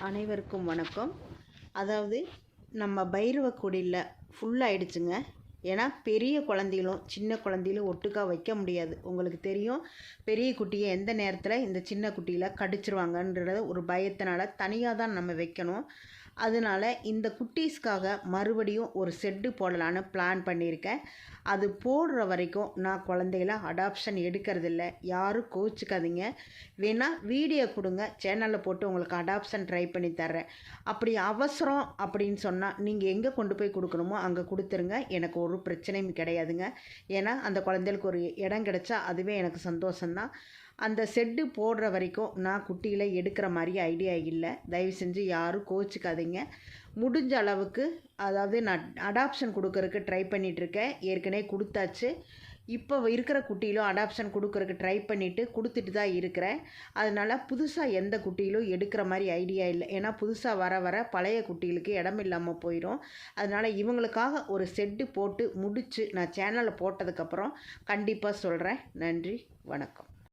அனைவருக்கும் வணக்கம். அதாவது நம்ம பைரவ குடியில் ஃபுல்லாகிடுச்சுங்க ஏன்னா பெரிய குழந்தைகளும் சின்ன குழந்தைகளும் ஒட்டுக்கா வைக்க முடியாது. உங்களுக்கு தெரியும் பெரிய குட்டியை எந்த நேரத்தில் இந்த சின்ன குட்டியில் கடிச்சிருவாங்கன்றத ஒரு பயத்தினால தனியாக தான் நம்ம வைக்கணும். அதனால் இந்த குட்டீஸ்க்காக மறுபடியும் ஒரு செட்டு போடலான்னு பிளான் பண்ணியிருக்கேன். அது போடுற வரைக்கும் நான் குழந்தைகள அடாப்ஷன் எடுக்கிறதில்ல. யாரும் கோச்சிக்காதீங்க வேணால் வீடியோ கொடுங்க. சேனலில் போட்டு உங்களுக்கு அடாப்ஷன் ட்ரை பண்ணி தர்றேன். அப்படி அவசரம் அப்படின்னு சொன்னால் நீங்கள் எங்கே கொண்டு போய் கொடுக்கணுமோ அங்கே கொடுத்துருங்க. எனக்கு ஒரு பிரச்சனையும் கிடையாதுங்க. ஏன்னா அந்த குழந்தைகளுக்கு ஒரு இடம் கிடைச்சா அதுவே எனக்கு சந்தோஷம்தான். அந்த செட்டு போடுற வரைக்கும் நான் குட்டியில் எடுக்கிற மாதிரி ஐடியா இல்லை. தயவு செஞ்சு யாரும் கோச்சிக்காதீங்க முடிஞ்ச அளவுக்கு அதாவது நான் அடாப்ஷன் கொடுக்கறதுக்கு ட்ரை பண்ணிகிட்ருக்கேன் ஏற்கனவே கொடுத்தாச்சு. இப்போ இருக்கிற குட்டியிலும் அடாப்ஷன் கொடுக்கறதுக்கு ட்ரை பண்ணிவிட்டு கொடுத்துட்டு தான் இருக்கிறேன். அதனால் புதுசாக எந்த குட்டியிலும் எடுக்கிற மாதிரி ஐடியா இல்லை. ஏன்னா புதுசாக வர வர பழைய குட்டிகளுக்கு இடம் இல்லாமல் போயிடும் அதனால் இவங்களுக்காக ஒரு செட்டு போட்டு முடித்து நான் சேனலில் போட்டதுக்கப்புறம் கண்டிப்பாக சொல்கிறேன் நன்றி வணக்கம்.